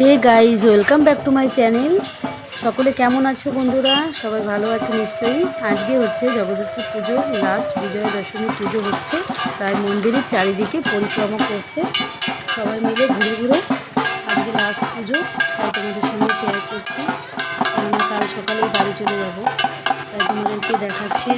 Hey guys, welcome back to my channel. সকলে কেমন আছো বন্ধুরা? সবাই ভালো আছে নিশ্চয়ই। আজকে হচ্ছে জগদ্ধাত্রী পুজো লাস্ট বিজয়া দশমী পুজো হচ্ছে। তাই মন্দিরের চারিদিকে পরিক্রমা করছে। সবাই মিলে ঘুরে ঘুরে আজকে লাস্ট পুজো, তাই তোমাদের সঙ্গে শেয়ার করছি। কেননা কাল সকালেই বাড়ি চলে যাব, তাই তোমাদেরকে দেখাচ্ছি।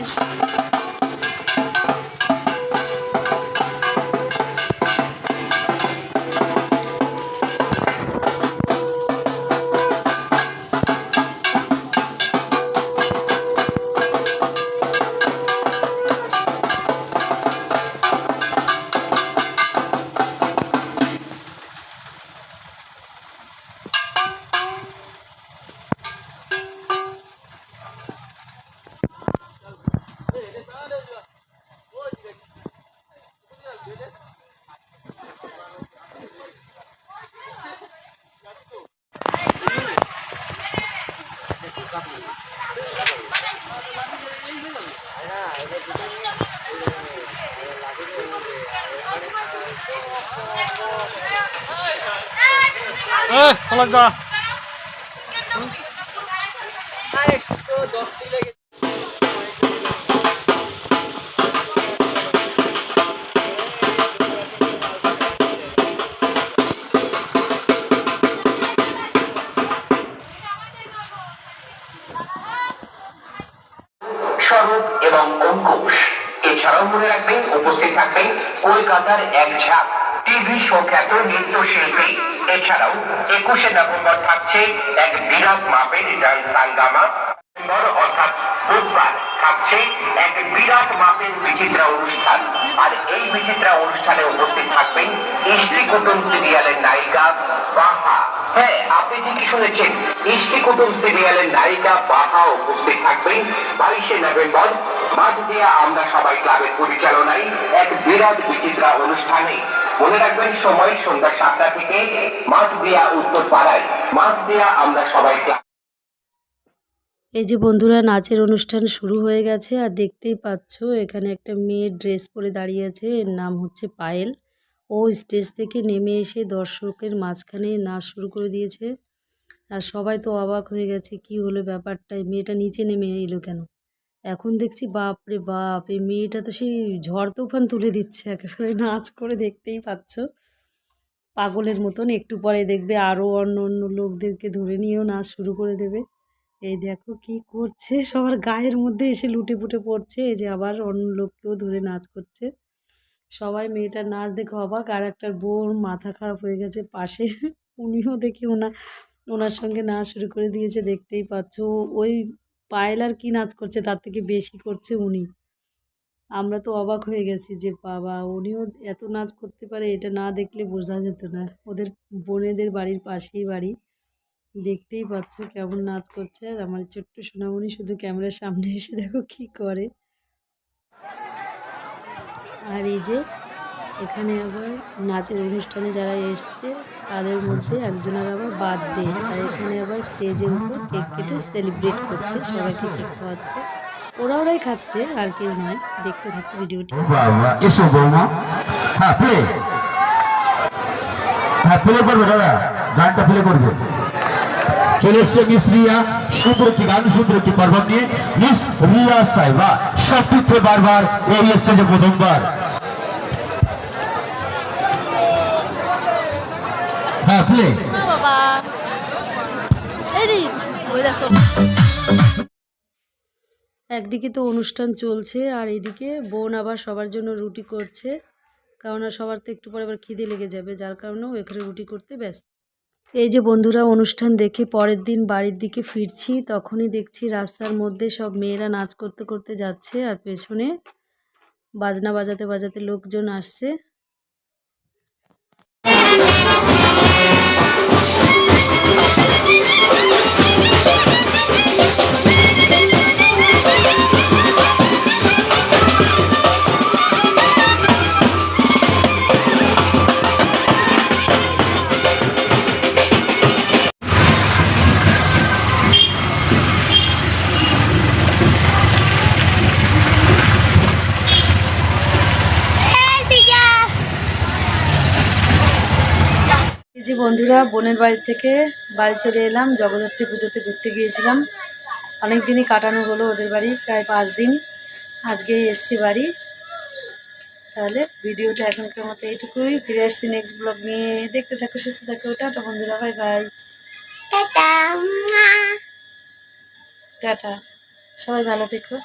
哎，何老哥。哎，哥哥。এছাড়াও মনে রাখবেন উপস্থিত থাকবেন কলকাতার এক ঝাঁক টিভি সুখ্যাত নৃত্যশিল্পী। এছাড়াও একুশে নভেম্বর থাকছে এক বিরাট মাপের ডান্স সাঙ্গামা অর্থাৎ বুধবার থাকছে এক বিরাট মাপের বিচিত্রা অনুষ্ঠান। আর এই বিচিত্রা অনুষ্ঠানে উপস্থিত থাকবেন ইষ্টি কুটুম সিরিয়ালের নায়িকা বাহা। হ্যাঁ আপনি ঠিকই শুনেছেন, ইষ্টি কুটুম সিরিয়ালের নায়িকা বাহা উপস্থিত থাকবেন বাইশে নভেম্বর। মাঝদিয়া আমরা সবাই ক্লাবের পরিচালনায় এক বিরাট অনুষ্ঠানে। মনে রাখবেন, সময় সন্ধ্যা সাতটা থেকে মাঝদিয়া উত্তর পাড়ায়। মাঝদিয়া আমরা সবাই এই যে বন্ধুরা, নাচের অনুষ্ঠান শুরু হয়ে গেছে, আর দেখতেই পাচ্ছ, এখানে একটা মেয়ে ড্রেস পরে দাঁড়িয়ে আছে, এর নাম হচ্ছে পায়েল। ও স্টেজ থেকে নেমে এসে দর্শকের মাঝখানে নাচ শুরু করে দিয়েছে। আর সবাই তো অবাক হয়ে গেছে, কি হলো ব্যাপারটা? মেয়েটা নিচে নেমে এলো কেন? এখন দেখছি বাপ রে বাপ, এই মেয়েটা তো সেই ঝড় তুফান তুলে দিচ্ছে, একেবারে নাচ করে দেখতেই পাচ্ছ। পাগলের মতন একটু পরে দেখবে আরও অন্য অন্য লোকদেরকে ধরে নিয়েও নাচ শুরু করে দেবে। এই দেখো কি করছে, সবার গায়ের মধ্যে এসে লুটে পুটে পড়ছে, এই যে আবার অন্য লোককেও ধরে নাচ করছে। সবাই মেয়েটার নাচ দেখে অবাক, আর একটার বোর মাথা খারাপ হয়ে গেছে পাশে। উনিও দেখি ওনা, ওনার সঙ্গে নাচ শুরু করে দিয়েছে, দেখতেই পাচ্ছ। ওই পায়েল আর কি নাচ করছে, তার থেকে বেশি করছে উনি। আমরা তো অবাক হয়ে গেছি যে বাবা, উনিও এত নাচ করতে পারে, এটা না দেখলে বোঝা যেত না। ওদের বোনেদের বাড়ির পাশেই বাড়ি। দেখতেই পাচ্ছ কেমন নাচ করছে। আর আমার ছোট্ট সোনামণি শুধু ক্যামেরার সামনে এসে দেখো কি করে। আর এই যে এখানে আবার নাচের অনুষ্ঠানে যারা এসছে, তাদের মধ্যে একজনের আবার বার্থডে আর এখানে আবার স্টেজের উপর কেক কেটে সেলিব্রেট করছে, সবাইকে কেক খাওয়াচ্ছে। ওরা ওরাই খাচ্ছে, আর কেউ নয়। দেখতে থাকো ভিডিওটি। হ্যাঁ প্লে হ্যাঁ প্লে দাদা গানটা প্লে করবে চলে এসছে মিস রিয়া। সুন্দর একটি গান, সুন্দর একটি পারফর্ম নিয়ে মিস রিয়া সাইবা। সবটিতে বারবার এই স্টেজে প্রথমবার। হ্যাঁ একদিকে তো অনুষ্ঠান চলছে, আর এদিকে বোন আবার সবার জন্য রুটি করছে। কারণ সবার তো একটু পরে আবার খিদে লেগে যাবে, যার কারণেও এখানে রুটি করতে ব্যস্ত। এই যে বন্ধুরা, অনুষ্ঠান দেখে পরের দিন বাড়ির দিকে ফিরছি। তখনই দেখছি রাস্তার মধ্যে সব মেয়েরা নাচ করতে করতে যাচ্ছে, আর পেছনে বাজনা বাজাতে বাজাতে লোকজন আসছে। বন্ধুরা বোনের বাড়ি থেকে বাড়ি চলে এলাম। জগদ্ধাত্রী পুজোতে ঘুরতে গিয়েছিলাম। অনেক দিনই কাটানো হলো ওদের বাড়ি প্রায় পাঁচ দিন আজকে এসছি বাড়ি। তাহলে ভিডিওটা এখনকার মতো এইটুকুই। ফিরে আসছি নেক্সট ব্লগ নিয়ে। দেখতে থাকো সুস্থ থাকো। টাটা বন্ধুরা বাই বাই টাটা সবাই ভালো থেকো।